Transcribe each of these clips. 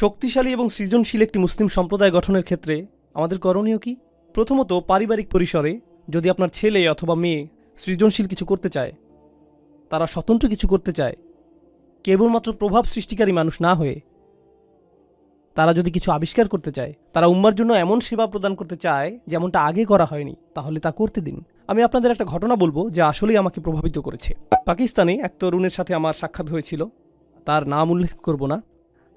শক্তিশালী এবং সৃজনশীল একটি মুসলিম সম্প্রদায় গঠনের ক্ষেত্রে আমাদের করণীয় কি? প্রথমত, পারিবারিক পরিসরে যদি আপনার ছেলে অথবা মেয়ে সৃজনশীল কিছু করতে চায়, তারা স্বতন্ত্র কিছু করতে চায়, কেবলমাত্র প্রভাব সৃষ্টিকারী মানুষ না হয়ে তারা যদি কিছু আবিষ্কার করতে চায়, তারা উম্মার জন্য এমন সেবা প্রদান করতে চায় যেমনটা আগে করা হয়নি, তাহলে তা করতে দিন। আমি আপনাদের একটা ঘটনা বলব যা আসলেই আমাকে প্রভাবিত করেছে। পাকিস্তানে এক তরুণের সাথে আমার সাক্ষাৎ হয়েছিল। তার নাম উল্লেখ করব না।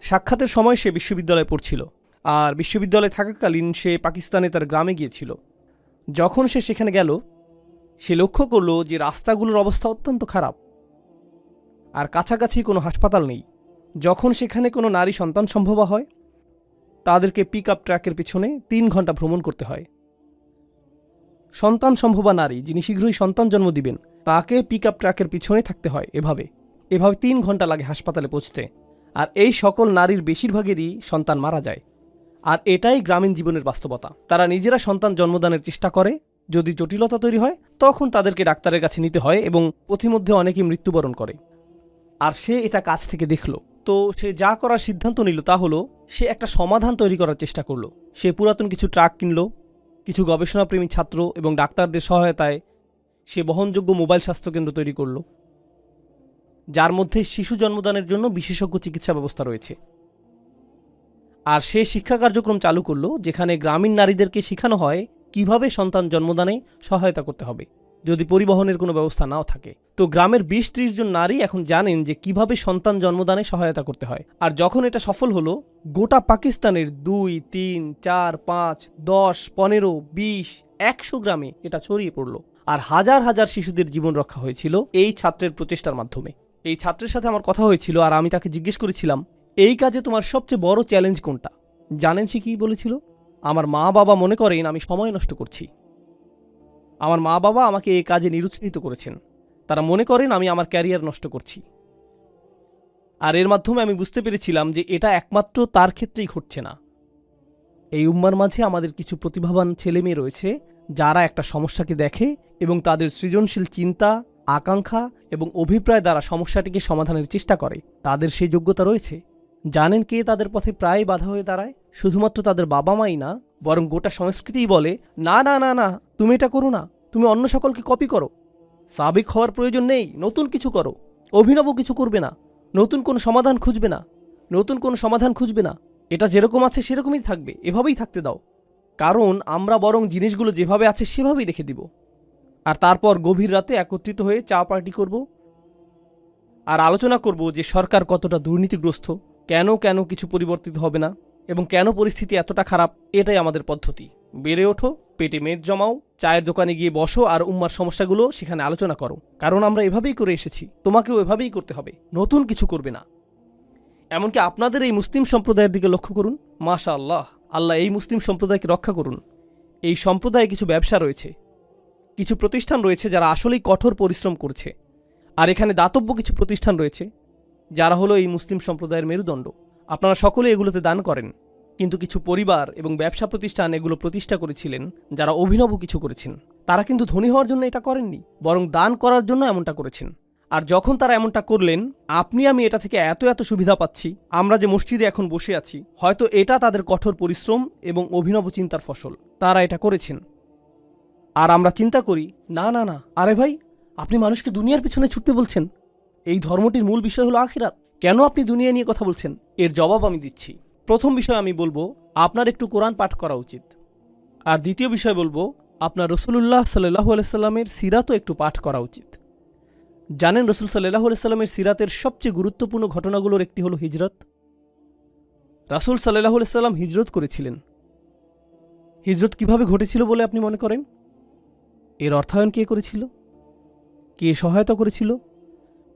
সাক্ষাতের সময় সে বিশ্ববিদ্যালয়ে পড়ছিল, আর বিশ্ববিদ্যালয়ে থাকাকালীন সে পাকিস্তানে তার গ্রামে গিয়েছিল। যখন সে সেখানে গেল, সে লক্ষ্য করল যে রাস্তাগুলোর অবস্থা অত্যন্ত খারাপ, আর কাছাকাছি কোনো হাসপাতাল নেই। যখন সেখানে কোনো নারী সন্তান সম্ভবা হয়, তাদেরকে পিক আপ ট্র্যাকের পিছনে তিন ঘণ্টা ভ্রমণ করতে হয়। সন্তান সম্ভবা নারী যিনি শীঘ্রই সন্তান জন্ম দিবেন, তাকে পিক আপ ট্র্যাকের পিছনে থাকতে হয় এভাবে। এভাবে তিন ঘণ্টা লাগে হাসপাতালে পৌঁছতে। আর এই সকল নারীর বেশিরভাগেরই সন্তান মারা যায়। আর এটাই গ্রামীণ জীবনের বাস্তবতা। তারা নিজেরা সন্তান জন্মদানের চেষ্টা করে, যদি জটিলতা তৈরি হয়, তখন তাদেরকে ডাক্তারের কাছে নিতে হয় এবং পথিমধ্যে অনেকেই মৃত্যুবরণ করে। আর সে এটা কাছ থেকে দেখল। তো সে যা করার সিদ্ধান্ত নিল তা হলো, সে একটা সমাধান তৈরি করার চেষ্টা করল। সে পুরাতন কিছু ট্রাক কিনলো, কিছু গবেষণাপ্রেমী ছাত্র এবং ডাক্তারদের সহায়তায় সে বহনযোগ্য মোবাইল স্বাস্থ্যকেন্দ্র তৈরি করল। যার মধ্যে শিশু জন্মদানের জন্য বিশেষজ্ঞ চিকিৎসা ব্যবস্থা রয়েছে। আর সে শিক্ষা কার্যক্রম চালু করল, যেখানে গ্রামীণ নারীদেরকে শেখানো হয় কীভাবে সন্তান জন্মদানে সহায়তা করতে হবে, যদি পরিবহনের কোনো ব্যবস্থা নাও থাকে। তো গ্রামের বিশ ত্রিশ জন নারী এখন জানেন যে কীভাবে সন্তান জন্মদানে সহায়তা করতে হয়। আর যখন এটা সফল হলো, গোটা পাকিস্তানের দুই, তিন, চার, পাঁচ, দশ, পনেরো, বিশ, একশো গ্রামে এটা ছড়িয়ে পড়ল। আর হাজার হাজার শিশুদের জীবন রক্ষা হয়েছিল এই ছাত্রের প্রচেষ্টার মাধ্যমে। এই ছাত্রের সাথে আমার কথা হয়েছিল আর আমি তাকে জিজ্ঞেস করেছিলাম, এই কাজে তোমার সবচেয়ে বড় চ্যালেঞ্জ কোনটা? জানেন সে কী বলেছিল? আমার মা বাবা মনে করেন আমি সময় নষ্ট করছি। আমার মা বাবা আমাকে এই কাজে নিরুৎসাহিত করেছেন। তারা মনে করেন আমি আমার ক্যারিয়ার নষ্ট করছি। আর এর মাধ্যমে আমি বুঝতে পেরেছিলাম যে এটা একমাত্র তার ক্ষেত্রেই ঘটছে না। এই উম্মার মাঝে আমাদের কিছু প্রতিভাবান ছেলেমেয়ে রয়েছে, যারা একটা সমস্যাকে দেখে এবং তাদের সৃজনশীল চিন্তা আকাঙ্ক্ষা এবং অভিপ্রায় দ্বারা সমস্যাটিকে সমাধানের চেষ্টা করে। তাদের সেই যোগ্যতা রয়েছে। জানেন কে তাদের পথে প্রায় বাধা হয়ে দাঁড়ায়? শুধুমাত্র তাদের বাবা মাই না, বরং গোটা সংস্কৃতিই বলে, না না না না, তুমি এটা করো না। তুমি অন্য সকলকে কপি করো। সাবেক হওয়ার প্রয়োজন নেই, নতুন কিছু করো। অভিনব কিছু করবে না। নতুন কোনো সমাধান খুঁজবে না। নতুন কোনো সমাধান খুঁজবে না। এটা যেরকম আছে, সেরকমই থাকবে। এভাবেই থাকতে দাও। কারণ আমরা বরং জিনিসগুলো যেভাবে আছে, সেভাবেই রেখে দিব। আর তারপর গভীর রাতে একত্রিত হয়ে চা পার্টি করব। আর আলোচনা করব যে সরকার কতটা দুর্নীতিগ্রস্ত, কেন কেন কিছু পরিবর্তিত হবে না এবং কেন পরিস্থিতি এতটা খারাপ, এটাই আমাদের পদ্ধতি। বেড়ে ওঠো, পেটে মেদ জমাও, চায়ের দোকানে গিয়ে বসো আর উম্মার সমস্যাগুলো সেখানে আলোচনা করো। কারণ আমরা এভাবেই করে এসেছি, তোমাকেও এভাবেই করতে হবে, নতুন কিছু করবে না। এমনকি আপনাদের এই মুসলিম সম্প্রদায়ের দিকে লক্ষ্য করুন। মাশা আল্লাহ আল্লাহ এই মুসলিম সম্প্রদায়কে রক্ষা করুন। এই সম্প্রদায়ে কিছু ব্যবসা রয়েছে কিছু প্রতিষ্ঠান রয়েছে যারা আসলেই কঠোর পরিশ্রম করছে। আর এখানে দাতব্য কিছু প্রতিষ্ঠান রয়েছে, যারা হলো এই মুসলিম সম্প্রদায়ের মেরুদণ্ড। আপনারা সকলে এগুলোতে দান করেন, কিন্তু কিছু পরিবার এবং ব্যবসা প্রতিষ্ঠান এগুলো প্রতিষ্ঠা করেছিলেন, যারা অভিনব কিছু করেছেন। তারা কিন্তু ধনী হওয়ার জন্য এটা করেননি, বরং দান করার জন্য এমনটা করেছেন। আর যখন তারা এমনটা করলেন, আপনি আমি এটা থেকে এত এত সুবিধা পাচ্ছি, আমরা যে মসজিদে এখন বসে আছি, হয়তো এটা তাদের কঠোর পরিশ্রম এবং অভিনব চিন্তার ফসল। তারা এটা করেছেন। আর আমরা চিন্তা করি, না না না। আরে ভাই, আপনি মানুষকে দুনিয়ার পিছনে ছুটতে বলছেন। এই ধর্মটির মূল বিষয় হলো আখিরাত। কেন আপনি দুনিয়া নিয়ে কথা বলছেন? এর জবাব আমি দিচ্ছি। প্রথম বিষয় আমি বলব, আপনার একটু কোরআন পাঠ করা উচিত। আর দ্বিতীয় বিষয় বলব, আপনার রসুলুল্লাহ সাল্লাহ আলাইস্লামের সিরাতও একটু পাঠ করা উচিত। জানেন রসুল সাল্লাহ আলাইস্লামের সিরাতের সবচেয়ে গুরুত্বপূর্ণ ঘটনাগুলোর একটি হলো হিজরত। রাসুল সাল্লাহ আলাইস্লাম হিজরত করেছিলেন। হিজরত কীভাবে ঘটেছিল বলে আপনি মনে করেন? এর অর্থায়ন কে করেছিল? কে সহায়তা করেছিল?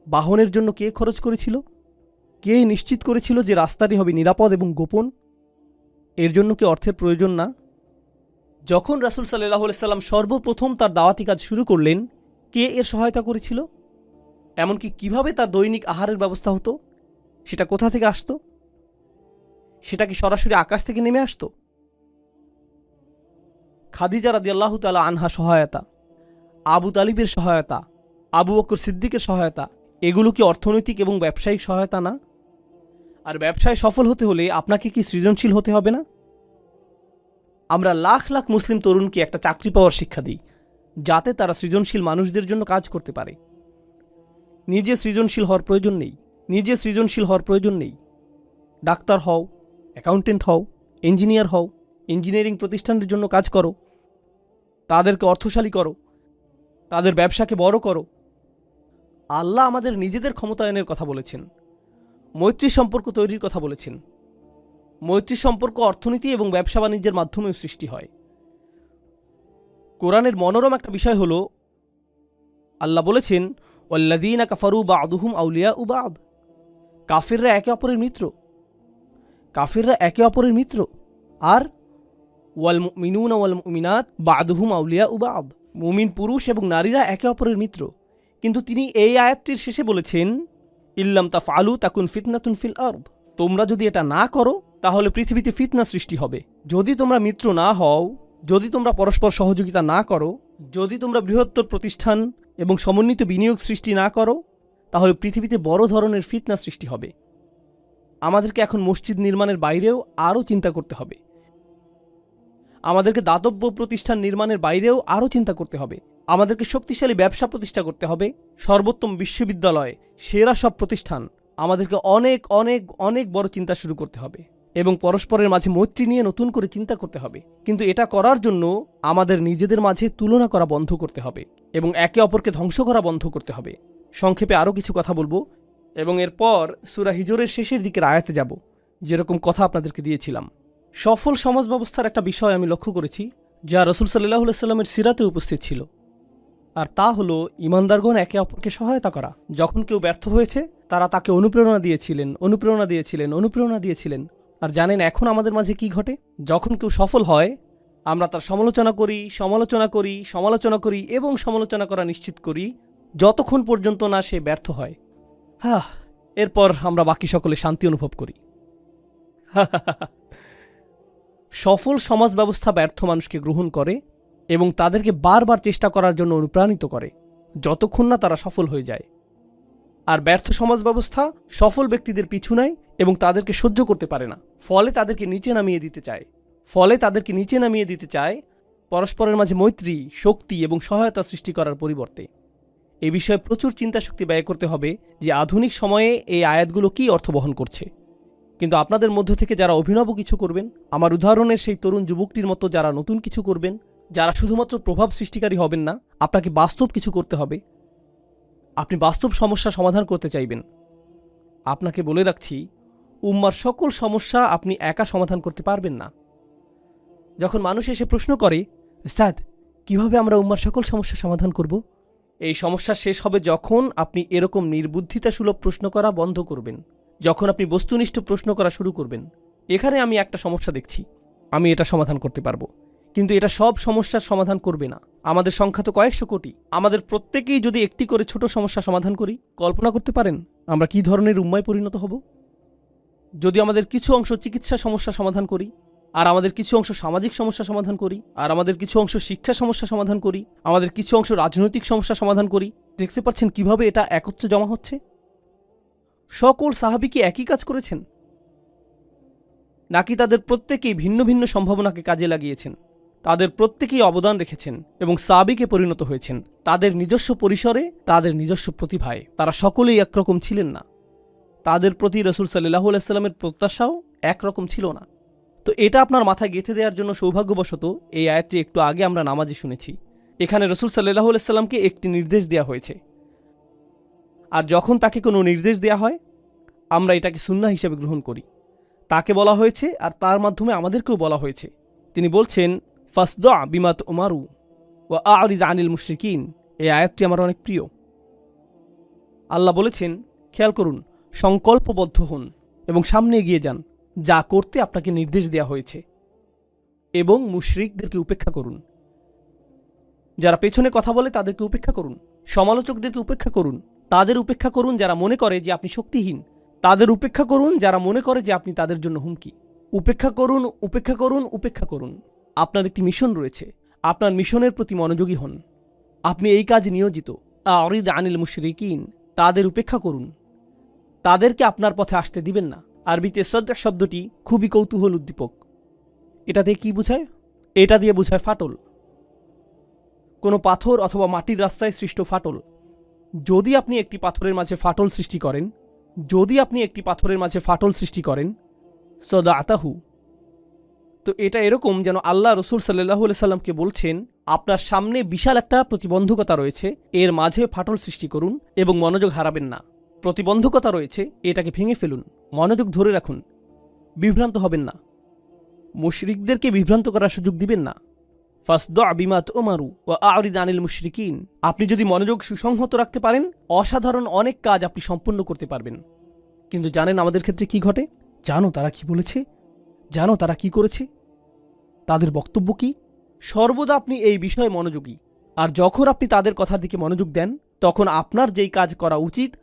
বাহনের জন্য কে খরচ করেছিল? কে নিশ্চিত করেছিল যে রাস্তাটি হবে নিরাপদ এবং গোপন? এর জন্য কি অর্থের প্রয়োজন না? যখন রাসুল সাল্লাহ সাল্লাম সর্বপ্রথম তার দাওয়াতি কাজ শুরু করলেন, কে এর সহায়তা করেছিল? এমনকি কীভাবে তার দৈনিক আহারের ব্যবস্থা হতো? সেটা কোথা থেকে আসতো? সেটা কি সরাসরি আকাশ থেকে নেমে আসতো? খাদিজা রাদি আল্লাহ তালা আনহা সহায়তা। আবু তালিবের সহায়তা, আবু বকর সিদ্দিকের সহায়তা, এগুলো কি অর্থনৈতিক এবং ব্যবসায়িক সহায়তা না? আর ব্যবসায় সফল হতে হলে আপনাকে কি সৃজনশীল হতে হবে না? আমরা লাখ লাখ মুসলিম তরুণকে একটা চাকরি পাওয়ার শিক্ষা দিই, যাতে তারা সৃজনশীল মানুষদের জন্য কাজ করতে পারে। নিজে সৃজনশীল হওয়ার প্রয়োজন নেই, নিজে সৃজনশীল হওয়ার প্রয়োজন নেই। ডাক্তার হও, অ্যাকাউন্টেন্ট হও, ইঞ্জিনিয়ার হও, ইঞ্জিনিয়ারিং প্রতিষ্ঠানের জন্য কাজ করো, তাদেরকে অর্থশালী করো তাদের ব্যবসাকে বড় করো। আল্লাহ আমাদের নিজেদের ক্ষমতায়নের কথা বলেছেন। মৈত্রী সম্পর্ক তৈরির কথা বলেছেন। মৈত্রী সম্পর্ক অর্থনীতি এবং ব্যবসা বাণিজ্যের মাধ্যমে সৃষ্টি হয়। কোরআনের মনোরম একটা বিষয় হলো, আল্লাহ বলেছেন ওল্লাদিনা কাফারু বা আদুহুম আউলিয়া উবাদ কাফিররা একে অপরের মিত্র। কাফিররা একে অপরের মিত্র। আর, ওয়াল মিনুন ওয়াল মিনাত বা আদুহুম আউলিয়া উবাদ মুমিন পুরুষ এবং নারীরা একে অপরের মিত্র। কিন্তু তিনি এই আয়াতটির শেষে বলেছেন, ইল্লাম তা ফালু তাকুন ফিতনাতুন ফিল আর্দ। তোমরা যদি এটা না করো, তাহলে পৃথিবীতে ফিতনা সৃষ্টি হবে। যদি তোমরা মিত্র না হও, যদি তোমরা পরস্পর সহযোগিতা না করো, যদি তোমরা বৃহত্তর প্রতিষ্ঠান এবং সমন্বিত বিনিয়োগ সৃষ্টি না করো, তাহলে পৃথিবীতে বড় ধরনের ফিতনা সৃষ্টি হবে। আমাদেরকে এখন মসজিদ নির্মাণের বাইরেও আরও চিন্তা করতে হবে। আমাদেরকে দাতব্য প্রতিষ্ঠান নির্মাণের বাইরেও আরও চিন্তা করতে হবে। আমাদেরকে শক্তিশালী ব্যবসা প্রতিষ্ঠা করতে হবে। সর্বোত্তম বিশ্ববিদ্যালয়, সেরা সব প্রতিষ্ঠান। আমাদেরকে অনেক অনেক অনেক বড় চিন্তা শুরু করতে হবে। এবং পরস্পরের মাঝে মৈত্রী নিয়ে নতুন করে চিন্তা করতে হবে। কিন্তু এটা করার জন্য আমাদের নিজেদের মাঝে তুলনা করা বন্ধ করতে হবে এবং একে অপরকে ধ্বংস করা বন্ধ করতে হবে। সংক্ষেপে আরও কিছু কথা বলব এবং এরপর সুরা হিজোরের শেষের দিকের আয়াতে যাব। যেরকম কথা আপনাদেরকে দিয়েছিলাম। সফল সমাজ ব্যবস্থার একটা বিষয় আমি লক্ষ্য করেছি, যা রসুল সাল্লাহ সাল্লামের সিরাতে উপস্থিত ছিল। আর তা হলো, ইমানদারগণ একে অপরকে সহায়তা করা। যখন কেউ ব্যর্থ হয়েছে, তারা তাকে অনুপ্রেরণা দিয়েছিলেন অনুপ্রেরণা দিয়েছিলেন অনুপ্রেরণা দিয়েছিলেন। আর জানেন এখন আমাদের মাঝে কি ঘটে? যখন কেউ সফল হয়, আমরা তার সমালোচনা করি সমালোচনা করি সমালোচনা করি এবং সমালোচনা করা নিশ্চিত করি, যতক্ষণ পর্যন্ত না সে ব্যর্থ হয়। হ্যাঁ এরপর আমরা বাকি সকলে শান্তি অনুভব করি। সফল সমাজ ব্যবস্থা ব্যর্থ মানুষকে গ্রহণ করে এবং তাদেরকে বারবার চেষ্টা করার জন্য অনুপ্রাণিত করে, যতক্ষণ না তারা সফল হয়ে যায়। আর ব্যর্থ সমাজ ব্যবস্থা সফল ব্যক্তিদের পিছু নেয় এবং তাদেরকে সহ্য করতে পারে না। ফলে তাদেরকে নিচে নামিয়ে দিতে চায়। ফলে তাদেরকে নিচে নামিয়ে দিতে চায় পরস্পরের মাঝে মৈত্রী, শক্তি এবং সহায়তা সৃষ্টি করার পরিবর্তে। এ বিষয়ে প্রচুর চিন্তা শক্তি ব্যয় করতে হবে যে আধুনিক সময়ে এই আয়াতগুলো কী অর্থ বহন করছে। কিন্তু আপনাদের মধ্য থেকে যারা অভিনব কিছু করবেন, আমার উদাহরণের সেই তরুণ যুবকটির মতো যারা নতুন কিছু করবেন, যারা শুধুমাত্র প্রভাব সৃষ্টিকারী হবেন না, আপনাকে বাস্তব কিছু করতে হবে। আপনি বাস্তব সমস্যা সমাধান করতে চাইবেন। আপনাকে বলে রাখছি, উম্মার সকল সমস্যা আপনি একা সমাধান করতে পারবেন না। যখন মানুষ এসে প্রশ্ন করে স্যাদ কীভাবে আমরা উম্মার সকল সমস্যা সমাধান করব? এই সমস্যা শেষ হবে যখন আপনি এরকম নির্বুদ্ধিতাসুলভ প্রশ্ন করা বন্ধ করবেন। যখন আপনি বস্তুনিষ্ঠ প্রশ্ন করা শুরু করবেন, এখানে আমি একটা সমস্যা দেখছি। আমি এটা সমাধান করতে পারব। কিন্তু এটা সব সমস্যার সমাধান করবে না। আমাদের সংখ্যা তো কয়েকশো কোটি। আমাদের প্রত্যেকেই যদি একটি করে ছোট সমস্যা সমাধান করি, কল্পনা করতে পারেন, আমরা কি ধরনের উম্মায় পরিণত হব? যদি আমাদের কিছু অংশ চিকিৎসা সমস্যা সমাধান করি, আর আমাদের কিছু অংশ সামাজিক সমস্যা সমাধান করি, আর আমাদের কিছু অংশ শিক্ষা সমস্যা সমাধান করি, আমাদের কিছু অংশ রাজনৈতিক সমস্যা সমাধান করি, দেখতে পাচ্ছেন কীভাবে এটা একত্রে জমা হচ্ছে? সকল সাহাবি কি একই কাজ করেছেন? নাকি তাদের প্রত্যেকেই ভিন্ন ভিন্ন সম্ভাবনাকে কাজে লাগিয়েছেন? তাদের প্রত্যেকেই অবদান রেখেছেন এবং সাবিকে পরিণত হয়েছেন। তাদের নিজস্ব পরিসরে, তাদের নিজস্ব প্রতিভায়। তারা সকলেই একরকম ছিলেন না। তাদের প্রতি রসুল সাল্লাহ আলাইস্লামের প্রত্যাশাও একরকম ছিল না। তো এটা আপনার মাথায় গেঁথে দেওয়ার জন্য সৌভাগ্যবশত এই আয়াতটি একটু আগে আমরা নামাজে শুনেছি। এখানে রসুল সাল্লাহ আলাইস্লামকে একটি নির্দেশ দেওয়া হয়েছে। আর যখন তাকে কোনো নির্দেশ দেওয়া হয়, আমরা এটাকে সুন্না হিসেবে গ্রহণ করি। তাকে বলা হয়েছে আর তার মাধ্যমে আমাদেরকেও বলা হয়েছে। তিনি বলছেন, ফাসদ বিমাত উমারু ও আরিদ আনিল মুশরিকিন। এই আয়াতটি আমার অনেক প্রিয়। আল্লাহ বলেছেন, খেয়াল করুন, সংকল্পবদ্ধ হন এবং সামনে এগিয়ে যান। যা করতে আপনাকে নির্দেশ দেওয়া হয়েছে। এবং মুশরিকদেরকে উপেক্ষা করুন। যারা পেছনে কথা বলে তাদেরকে উপেক্ষা করুন। সমালোচকদেরকে উপেক্ষা করুন। তাদের উপেক্ষা করুন যারা মনে করে যে আপনি শক্তিহীন। তাদের উপেক্ষা করুন যারা মনে করে যে আপনি তাদের জন্য হুমকি। উপেক্ষা করুন উপেক্ষা করুন উপেক্ষা করুন। আপনার একটি মিশন রয়েছে। আপনার মিশনের প্রতি মনোযোগী হন। আপনি এই কাজ নিয়োজিত। আরিদ আনিল মুশরিকিন, তাদের উপেক্ষা করুন। তাদেরকে আপনার পথে আসতে দিবেন না। আরবিতে সদ্যা শব্দটি খুবই কৌতূহল উদ্দীপক। এটা দিয়ে কি বোঝায়? এটা দিয়ে বোঝায় ফাটল। কোনো পাথর অথবা মাটির রাস্তায় সৃষ্ট ফাটল। যদি আপনি একটি পাথরের মাঝে ফাটল সৃষ্টি করেন, যদি আপনি একটি পাথরের মাঝে ফাটল সৃষ্টি করেন সদা আতাহু তো এটা এরকম যেন আল্লাহ রসুল সাল্লাহ সাল্লামকে বলছেন, আপনার সামনে বিশাল একটা প্রতিবন্ধকতা রয়েছে, এর মাঝে ফাটল সৃষ্টি করুন এবং মনোযোগ হারাবেন না। প্রতিবন্ধকতা রয়েছে, এটাকে ভেঙে ফেলুন, মনোযোগ ধরে রাখুন, বিভ্রান্ত হবেন না। মুশরিকদেরকে বিভ্রান্ত করার সুযোগ দিবেন না। ফাসদ আবিমাত ওমারু ও আউরিদ আনিল মুশরিকিন। আপনি যদি মনোযোগ সুসংহত রাখতে পারেন, অসাধারণ অনেক কাজ আপনি সম্পূর্ণ করতে পারবেন। কিন্তু জানেন আমাদের ক্ষেত্রে কি ঘটে? জানো তারা কি বলেছে? জানো তারা কি করেছে? তাদের বক্তব্য কি? সর্বদা আপনি এই বিষয়ে মনোযোগী। আর যখন আপনি তাদের কথার দিকে মনোযোগ দেন, তখন আপনার যেই কাজ করা উচিত,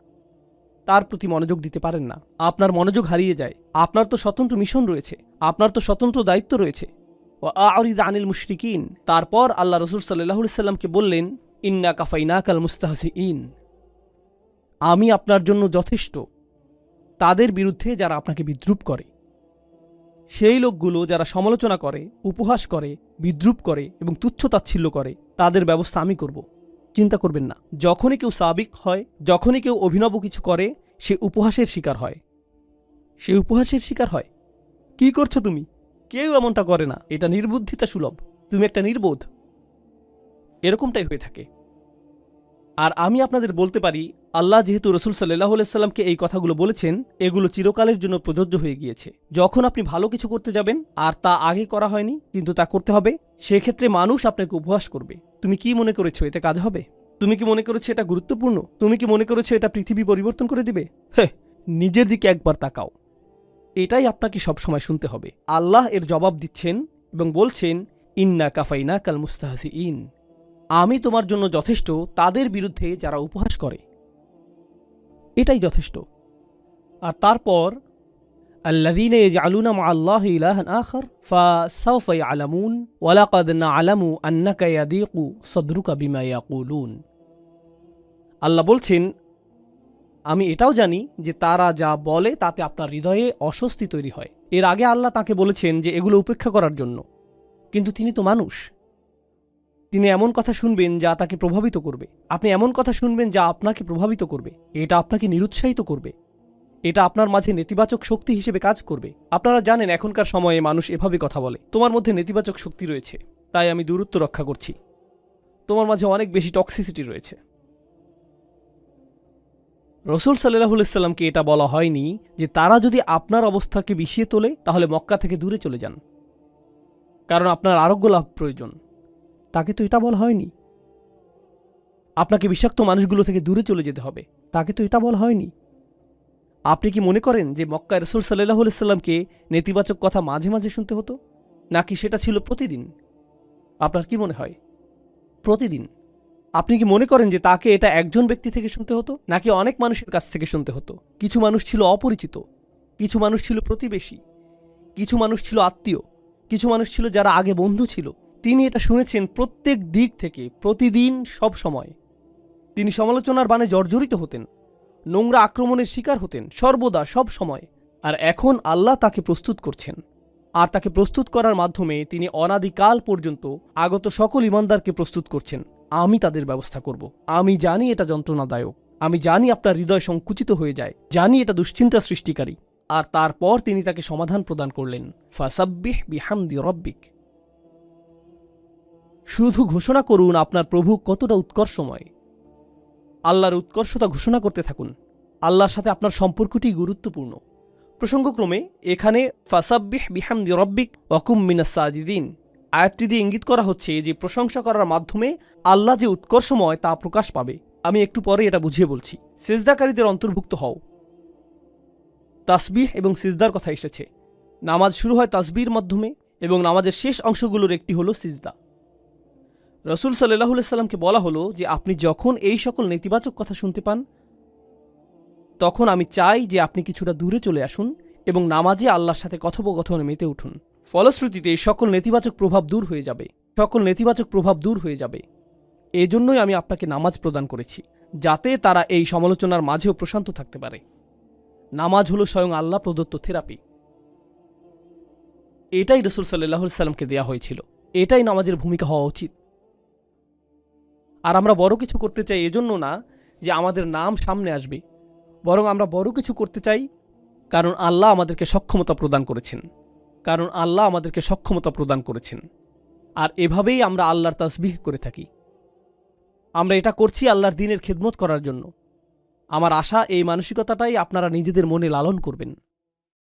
তার প্রতি মনোযোগ দিতে পারেন না। আপনার মনোযোগ হারিয়ে যায়। আপনার তো স্বতন্ত্র মিশন রয়েছে। আপনার তো স্বতন্ত্র দায়িত্ব রয়েছে। ও আরিদ আনিল মুশরিকিন। তারপর আল্লাহ রসুল সাল্লাহ সাল্লামকে বললেন, ইন্না কাফাইনা কাল মুস্তাহসি ইন আমি আপনার জন্য যথেষ্ট। তাদের বিরুদ্ধে যারা আপনাকে বিদ্রুপ করে, সেই লোকগুলো যারা সমালোচনা করে, উপহাস করে, বিদ্রুপ করে এবং তুচ্ছ তাচ্ছিল্য করে, তাদের ব্যবস্থা আমি করব। চিন্তা করবেন না। যখনই কেউ সাবিক হয়, যখনই কেউ অভিনব কিছু করে, সে উপহাসের শিকার হয়। সে উপহাসের শিকার হয়। কি করছ তুমি? কেউ এমনটা করে না। এটা নির্বুদ্ধিতা সুলভ। তুমি একটা নির্বোধ। এরকমটাই হয়ে থাকে। আর আমি আপনাদের বলতে পারি, আল্লাহ যেহেতু রসুল সাল্লাহ সাল্লামকে এই কথাগুলো বলেছেন, এগুলো চিরকালের জন্য প্রযোজ্য হয়ে গিয়েছে। যখন আপনি ভালো কিছু করতে যাবেন, আর তা আগে করা হয়নি, কিন্তু তা করতে হবে, সেক্ষেত্রে মানুষ আপনাকে উপহাস করবে। তুমি কি মনে করেছ, এতে কাজ হবে? তুমি কি মনে করেছ, এটা গুরুত্বপূর্ণ? তুমি কি মনে করেছ, এটা পৃথিবী পরিবর্তন করে দিবে? হ্যাঁ নিজের দিকে একবার তাকাও। এটাই আপনাকে সবসময় শুনতে হবে আল্লাহ এর জবাব দিচ্ছেন এবং বলছেন ইন্না কাফাইনা কাল মুস্তাহাসি ইন আমি তোমার জন্য যথেষ্ট তাদের বিরুদ্ধে যারা উপহাস করে এটাই যথেষ্ট আর তারপর الذين يجعلون مع الله إلها آخر فسوف يعلمون ولقد نعلم أنك يضيق صدرك بما يقولون আল্লাহ বলছেন আমি এটাও জানি যে তারা যা বলে তাতে আপনার হৃদয়ে অস্বস্তি তৈরি হয়। এর আগে আল্লাহ তাকে বলেছেন যে এগুলো উপেক্ষা করার জন্য। কিন্তু তিনি তো মানুষ। তিনি এমন কথা শুনবেন যা তাকে প্রভাবিত করবে। আপনি এমন কথা শুনবেন যা আপনাকে প্রভাবিত করবে। এটা আপনাকে নিরুৎসাহিত করবে। এটা আপনার মাঝে নেতিবাচক শক্তি হিসেবে কাজ করবে। আপনারা জানেন, এখনকার সময়ে মানুষ এভাবে কথা বলে। তোমার মধ্যে নেতিবাচক শক্তি রয়েছে। তাই আমি দূরত্ব রক্ষা করছি। তোমার মাঝে অনেক বেশি টক্সিসিটি রয়েছে। রসুল সাল্লাহ সাল্লামকে এটা বলা হয়নি যে তারা যদি আপনার অবস্থাকে বিষিয়ে তোলে, তাহলে মক্কা থেকে দূরে চলে যান। কারণ আপনার আরোগ্য লাভ প্রয়োজন। তাকে তো এটা বলা হয়নি। আপনাকে বিষাক্ত মানুষগুলো থেকে দূরে চলে যেতে হবে। তাকে তো এটা বলা হয়নি। আপনি কি মনে করেন যে মক্কা রসুল সাল্লাহ সাল্লামকে নেতিবাচক কথা মাঝে মাঝে শুনতে হতো? নাকি সেটা ছিল প্রতিদিন? আপনার কি মনে হয়? প্রতিদিন। আপনি কি মনে করেন যে তাকে এটা একজন ব্যক্তি থেকে শুনতে হতো, নাকি অনেক মানুষের কাছ থেকে শুনতে হতো? কিছু মানুষ ছিল অপরিচিত, কিছু মানুষ ছিল প্রতিবেশী, কিছু মানুষ ছিল আত্মীয়, কিছু মানুষ ছিল যারা আগে বন্ধু ছিল। তিনি এটা শুনেছেন প্রত্যেক দিক থেকে, প্রতিদিন, সব সময়। তিনি সমালোচনার বানে জর্জরিত হতেন, নোংরা আক্রমণের শিকার হতেন, সর্বদা, সব সময়। আর এখন আল্লাহ তাকে প্রস্তুত করছেন। আর তাকে প্রস্তুত করার মাধ্যমে তিনি অনাদিকাল পর্যন্ত আগত সকল ইমানদারকে প্রস্তুত করছেন। আমি তাদের ব্যবস্থা করব। আমি জানি এটা যন্ত্রণাদায়ক। আমি জানি আপনার হৃদয় সংকুচিত হয়ে যায়। জানি এটা দুশ্চিন্তা সৃষ্টিকারী। আর তারপর তিনি তাকে সমাধান প্রদান করলেন। ফাসাব্বিহ বিহামদি রব্বিক। শুধু ঘোষণা করুন, আপনার প্রভু কতটা উৎকর্ষময়। আল্লাহর উৎকর্ষতা ঘোষণা করতে থাকুন। আল্লাহর সাথে আপনার সম্পর্কটি গুরুত্বপূর্ণ। প্রসঙ্গক্রমে, এখানে ফাসাব্বিহ বিহামদি রব্বিক ওয়াকুম মিনাস আয়াতটি দিয়ে ইঙ্গিত করা হচ্ছে যে প্রশংসা করার মাধ্যমে আল্লাহ যে উৎকর্ষময় তা প্রকাশ পাবে। আমি একটু পরে এটা বুঝিয়ে বলছি। সেজদাকারীদের অন্তর্ভুক্ত হও। তাসবিহ এবং সিজদার কথা এসেছে। নামাজ শুরু হয় তাসবির মাধ্যমে এবং নামাজের শেষ অংশগুলোর একটি হলো সিজদা। রসুল সাল্লাহ সাল্লামকে বলা হলো যে, আপনি যখন এই সকল নেতিবাচক কথা শুনতে পান, তখন আমি চাই যে আপনি কিছুটা দূরে চলে আসুন এবং নামাজে আল্লাহর সাথে কথোপকথনে মেতে উঠুন। ফলশ্রুতিতে সকল নেতিবাচক প্রভাব দূর হয়ে যাবে। সকল নেতিবাচক প্রভাব দূর হয়ে যাবে। এজন্যই আমি আপনাকে নামাজ প্রদান করেছি, যাতে তারা এই সমালোচনার মাঝেও প্রশান্ত থাকতে পারে। নামাজ হলো স্বয়ং আল্লাহ প্রদত্ত থেরাপি। এটাই রসুল সাল্লাহ সাল্লামকে দেয়া হয়েছিল। এটাই নামাজের ভূমিকা হওয়া উচিত। আর আমরা বড় কিছু করতে চাই এজন্য না যে আমাদের নাম সামনে আসবে, বরং আমরা বড় কিছু করতে চাই কারণ আল্লাহ আমাদেরকে সক্ষমতা প্রদান করেছেন। কারণ আল্লাহ আমাদেরকে সক্ষমতা প্রদান করেছেন। আর এভাবেই আমরা আল্লাহর তাসবিহ করে থাকি। আমরা এটা করছি আল্লাহর দিনের খেদমত করার জন্য। আমার আশা এই মানসিকতাটাই আপনারা নিজেদের মনে লালন করবেন।